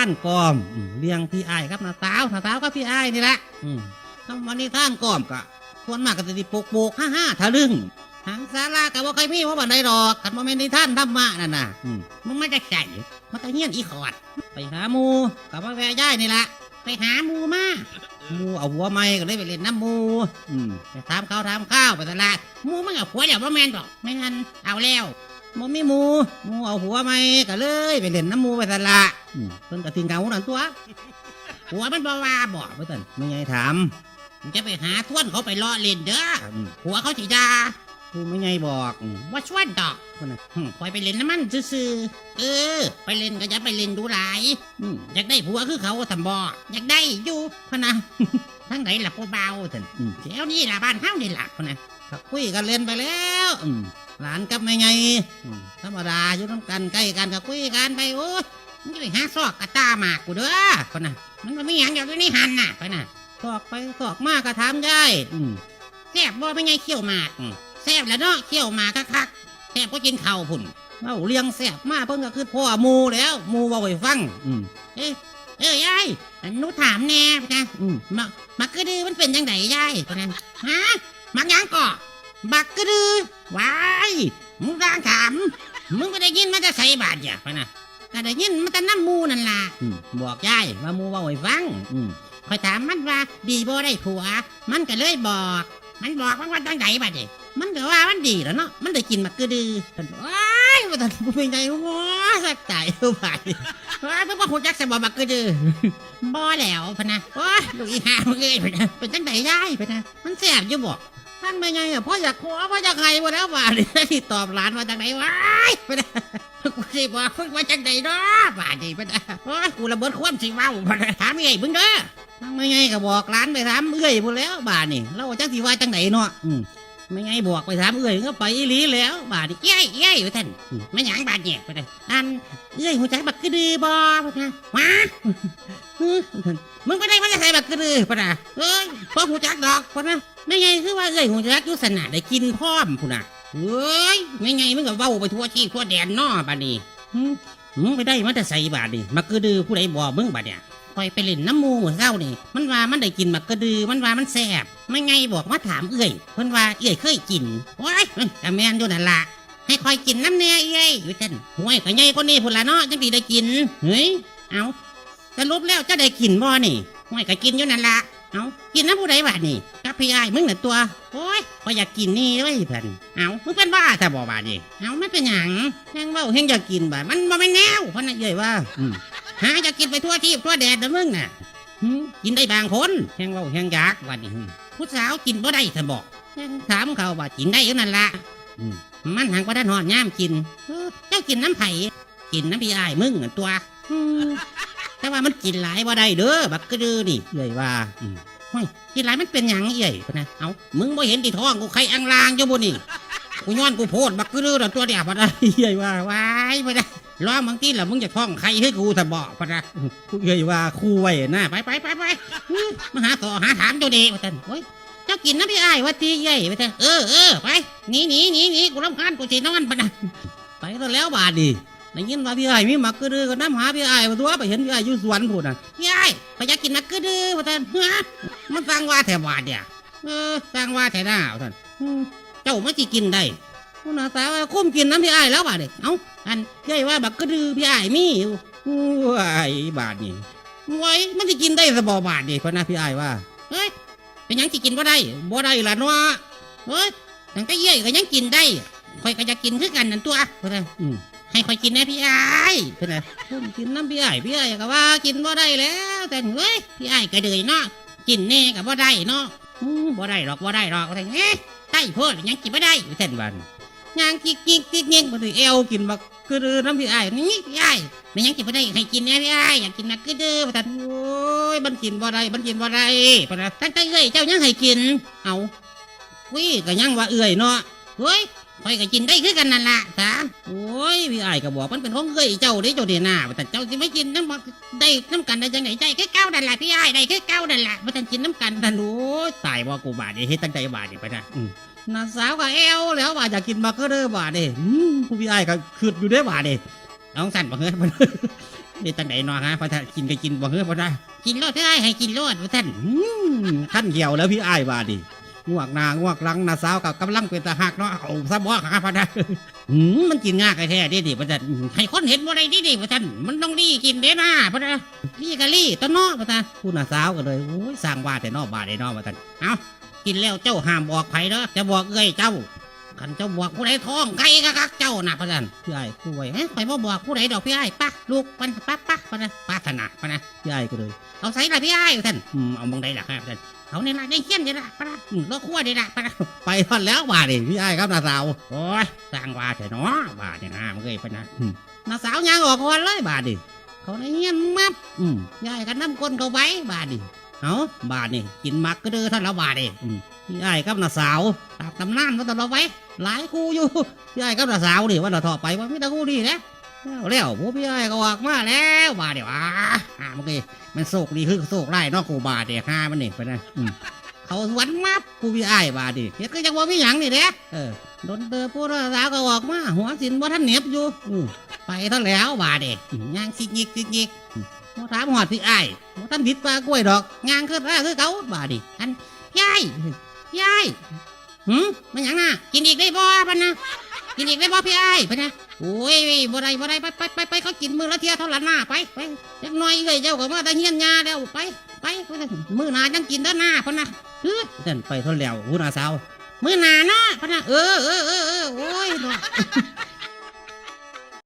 านกอมอืมเลี้ยงพี่ไอ้ครับนาสาวนาสาวกับพี่ไอ้นี่แหละอืมคำวันนี้ท่านกอมกะส่วนมากก็จะติโปกโปกห้าห้าทะลึ่งหางสารากับว่าใครมีว่าบันไดดอกขันโมเมนต์ที่ท่านธรรมะนั่นน่ะมันไม่จะใส่มันตะเงี้ยนอีขอด ไปหาหมูกับว่าแวย่ายนี่แหละไปหาหมูมาหมูเอาหัวไม้ก็เลยไปเล่นน้ำหมูไปถามข้าวถามข้าวไปตลาดหมูมันกับหัวอย่าว่าแมนบอกไม่งั้นเอาแล้วมูไม่หมูหมูเอาหัวไม้ก็เลยไปเล่นน้ำหมูไปตลาด อืมเพิ่นก็ทิ้งเกาหนันตัวหัวมันบ่ว่าบอกไปตันไม่ไงถามมึงจะไปหาทวนเขาไปล้อเล่นเด้ออืมหัวเขาสิดากูไม่ไงบอกอืมว่าชวนดอกคนน่ะอืมปล่อยไปเล่นน้ำมันซื่อๆเออ ไปเล่นก็อย่าไปเล่นดูหลาย อืมอยากได้ผัวคือเขาทำบ่อยากได้อยู่พะนะ ทั้งไหนล่ะผู้เบาท่านอืมแถวนี้ล่ะบ้านเฮานี่ล่ะพะนะก็คุยกันเล่นไปแล้วอืมหลานกับไม่ไงอืมธรรมดาอยู่น้ำกันใกล้กันก็คุยกันไปโอ้ย มันจะไปหาซอกกระตาหมากกูเด้อพะนะมันก็ไม่หยังอยู่ในหันน่ะพะนะซอกไปซอกมากก็ถามยายอืมแซ่บบ่ไม่ไงเขี้ยวหมากอืมแซ่บแล้วเนาะเขี้ยวหมากคักๆแซ่บก็กินข้าวพุ่นเอ้าเลี้ยงแซ่บมากเพิ่งก็คือพ่อหมูแล้วหมูเว่าให้ฟังอืมเอ้ยเอ้ยยายอันหนูถามแน่นะอืมมักมักกระดือมันเป็นยังไงยายตอนนั้นฮะมักหยังก่อบักกระดือวายมึงร่างถามมึงไปได้ยินมาจะใส่บาทอย่าพะนะ ก็ได้ยินมาแต่น้ำมูนั่นล่ะบอกยายว่ามูเว่าให้ฟังคอยถามมันว่าดีบ่ได้ผัว มันก็เลยบอก มันบอกมันว่าจังไดบัดนี้มันก็ว่ามันดีแล้วเนาะ มันได้กินมักกระดือท่านว้ายว่าท่านเป็นไงว้าสักใจเอาไปว้าเพิ่งว่าคุณจักสบบักก็ดื้อบ่แล้วพะนะโอ้ยลูกอีห่ามึงเอ้ยพะนะเป็นจังไดได้พะนะ มันแสบอยู่บ่ท่านไม่ไงอะพ่ออยากขอพ่ออยากให้บ่แล้วว่าดิที่ตอบหลานว่าจังไดว้ายพะนะ กูสิบอกเพิ่งว่าจังไดเนาะบาดนี้พะนะโอ้ยกูระเบิดความสิเว้าพะนถามเอ้ยมึงเด้องไม่ไงก็บอกหลานไปถามเอ้ยบ่แล้วบาดนี้เราจักสิว่าจังไดเนาะอืมไม่ไงบอกไปถามเอ้ยก็ไปอีหลีแล้วบาดนี้เอ้ยเอ้ยว่ท่านไม่หยังบาดเนี่ยพะนะอันเอ้ยหัวใจบักกระดือบอพะนะมามึงไปได้มาจะใส่บักกระดือพะนะเอ้ยพอหัวจักดอกพนะไม่ไงคือว่าเอ้ยหัวจักอยุสนาได้กินพร้อมพุนนะ เอ้ยไม่ไงมึงก็เว้าไปทั่วที่ทั่วแดนนอบัดนี้หึมึงไปได้มาจะใส่บาดนี่บักกระดือผู้ใดบอมึงบัดเนี่ยคอยไปเล่นน้ำมูเหมือนเศร้านี่ มันว่ามันได้กินบักระดือมันว่ามันแซบไม่ไงบอกมาถามเอ้ยเพิ่นว่าเอ้ยเคยกินโอ้ยมันก็แมนอยู่นั่นละให้คอยกินน้ำแน่เอ้ยอยู่ท่านห่วยก็ใหญ่กว่านี้พุ่นละเนาะจังดีได้กินเฮ้ยเอาสรุปแล้วเจะได้กินบ่นี่ห่วยก็กินอยู่นั่นละเอากินน้ำผู้ใดบาดนี่ พี่ไอ้ายมึงน่ะตัว โอ้ยพออยากกินนี่เว้ยเพิ่นเอามึงเป็นบ้าแต่บ่บาดนี่เอาไม่เป็นหยังแฮงเว้าแฮงอยากกินบามันบ่แม่นแนวเพราะน่ะเอ้ยว่าอืมหาอยากกินไปทั่วที่ทั่วแดด้อมึงน่ะหึกินได้บางคนแฮงเว้าแฮงอยากว่านี่หึผู้สาวกินบ่ได้ซะบอกแฮงถามเขาว่ากินได้อยู่นั่นละอืมมันหังว่าด้านหอดย่ามกินเออเจ้ากินน้ำไผ่กินน้ำพี่อ้ายมึงนั่นตัวอืมแต่ว่ามันกินหลายว่าได้เด้อบักกระดือนี่เอ้ยว่าอืม ฮ้ยกินหลายมันเป็นหยังเอ้ยพะนะเอามึงบ่เห็นที่ท้องกูใครอังลางอยู่บ่นี่กูย้อนกูโพดบักกระดือตัวเดียวพะนะเอ้ยว่าว้ายพะนะรอบางทีและมึงจะท้องใครให้กูถ้าบอกพะนะกูเอ้ยว่าคู่ไว้นะไปไปไปไปมาหาต่อหาถามตัวเดียวท่านเฮ้ยเจ้ากินนะพี่ไอ้ว่าตีใหญ่ไปเถอะเออเออไปหนีหนีหนีหนีกูรำคาญกูสินอนปะนะไปแล้วแล้วบาดดิได้ยินว่าพี่ไอ้มีมักกระดือก็น้ำหาพี่ไอ้มาตัวไปเห็นพี่ไอ้ยอยู่สวนพูดน่ะพี่ไอ้ายไปยากกินมักกระดือมาท่านฮะมันฟังว่าแถวบาดเนี่ยเออฟังว่าแถวหน้าท่านอืมเจ้าไม่จีกินได้คุณอาสาวาคุ้มกินน้ำพี่ไอ้ายแล้วบาดเด็เอ้าอันใหญ่ว่าบักกระดือพี่ไอ้ายมีอยู่ว้ายบาดนี่ไว้มันจะกินได้สบอบาดดิพะนะพี่ไอ้ายว่าเฮ้ยเป็นยังสิกินบ่ได้บ่ได้ล่ะเนาะเฮ้ยตั้งแต่เย่ยก็ยังกินได้ข่อยก็จะกินคือกันนั่นตัวเพิ่นน่ะอืม ให้ข่อยกินน่พี่ไอ้เพิ่นน่ะผมกินน้ำพี่ไอ้พี่ไอ้ายก็ว่ากินบ่ได้แล้วแต่เฮ้ยพี่ไอ้ก็เดือยเนาะกินแน่ก็บ่ได้เนาะบ่ได้หรอกบ่ได้หรอกแต่เอ๊ะใต้โพดยังกินบ่ได้อยู่แท่นวันยางจิกจิกจิกเงี้ยบ่ได้เอวกินบักคือน้ำพี่ไอ้นี่พี่ไอ้ายมันยังกินบ่ได้ให้กินน่พี่ไอ้ายอยากกินนักคือเด้อว่าแต่โอ้ยมันกินบ่ได้มันกินบ่ได้ปะนะตั้งแต่เอ้ยเจ้ายังให้กินเอาวิก็ยังว่าเอื่อยเนาะเฮ้ย ข่อยก็กินได้คือกันนั่นละจ้าโอ้ยพี่ไอ้ายก็บอกมันเป็นของเอ้ยเจ้าด้เจ้าเดียนาแต่เจ้าสิไม่กินน้ำบ่ได้น้ำกันได้จังไหนใจแค่เก้านั่นละพี่ไอ้ายได้แค่เก้านั่นล่ะว่าแต่กินน้ำกันทันโอ้ยตายว่ากูบาดนี่เฮ็ดตั้งใจบาดนี่ไปนะอืมน้าสาวก็แอวแล้วว่าอยากกินมาก็เด้อบาดนี่อืมผู้พี่ไอ้ายก็คืดอยู่ได้อบาดนี่น้องสั่นบ่เฮ้ยเเดี๋ยวจังไดเนาะฮะพระท่านกินก็กินบ่เฮ้อพระท่านกินโลดพี่อ้ายให้กินโลดพระท่านอืมท่านเหี่ยวแล้วพี่ไอ้ายว่าดิ งวกหนางวกหลังนาสาวกับกำลังเป็นตาหักเนาะเอาซะบ่ฮะพระท่านอืมมันกินง่ายแท้ๆเดิดิพระท่านอืมให้คนเห็นบ่ได้ดิดิพระท่านมันต้องดีกินเด้นะพระท่านลี่กะลี่ต้นเนาะพระท่านผู้นาสาวก็เลยโอ้ยสร้างว่าแต่เนอกบาดได้เนอกพระท่านเอากินแล้วเจ้าห้ามบอกไผเด้อจะบอกเอ้ยเจ้าขันเจ้าบอกผู้ใดท้องไก่กะกักเจ้านะพะนันพี่ไอ้ผู้ไว้เอ้ยข่อยบ่บอกผู้ใดดอกพี่ไอ้ปะลูกปันปะปะปะนะปาถนาปะนะพี่ไอ้ก็เลยเอาใส่ละพี่ไอ้ท่านอืมเอามองใดล่ะครับท่าน เอาในละในเขี้ยนนี่ละปะนะอืมรถขั้วนี่ละปะนะไปทันแล้วบาดนี่พี่ไอ้ครับนาสาวโอ้ยสร้างว่าเถอะเนาะบาดเนี่ยนะมันเคยปะนะอืมนาสาวยางออกก่อนเลยบาดนี่เขาในเงี้ยนมับอืมยายกันน้ำก้นเขาไว้บาดนี่เอาบาดนี่กินมักก็เด้อท่านละบาดนี่อืมพี่ไอ้ครับนาสาวตามตำนานว่าตลอดไว้ หลายคู่อยู่พี่ไอ้กับน้าสาวนี่ว่าเราถอดไปว่าไม่ตะคู่นี่นะ แล้วแล้วผู้พี่ไอ้ก็ออกมาแล้วบาเดี๋ยวอ่าอ่าเมื่อกี้มันโศกดีคือโศกไล่นอกกูบาดเดี๋ยวห้ามันนี่ไปนะเขาสวนมับผู้พี่ไอ้บาดดิเฮ็ดก็จังว่ามีหยังนี่แหละเออโดนเตอผู้น้าสาก็ออกมาหัวสินว่าท่านเหน็บอยู่อืไปท่านแล้วบาดเดี๋ยย่างซิกยิกซิกยิกมบ่ถามหอดพี่ไอ้ท่านบิดปลากล้วยดอกย่างขึ้นมาคือเขาบาดดิอันยายยายหืมมันหยังอะกินอีกได้บ่ปะนะ กินอีกได้บ่พี่ไอ้ายปะนะโอ้ยบ่ได้บ่ได้ไปไปไปไปเขากินมือละเทียเท่าหลานหน้าไปไปจักหน่อยเลยเจ้าก็มาแต่เฮียนยาแล้วไปไปไปเถอะมือหนาจังกินเด้อหน้าปะนะเฮ้ยนั่นไปเท่าแล้วหูหนาสาวมือหนาเนาะปะนะเออเออเออเออโอ้ยเนาะ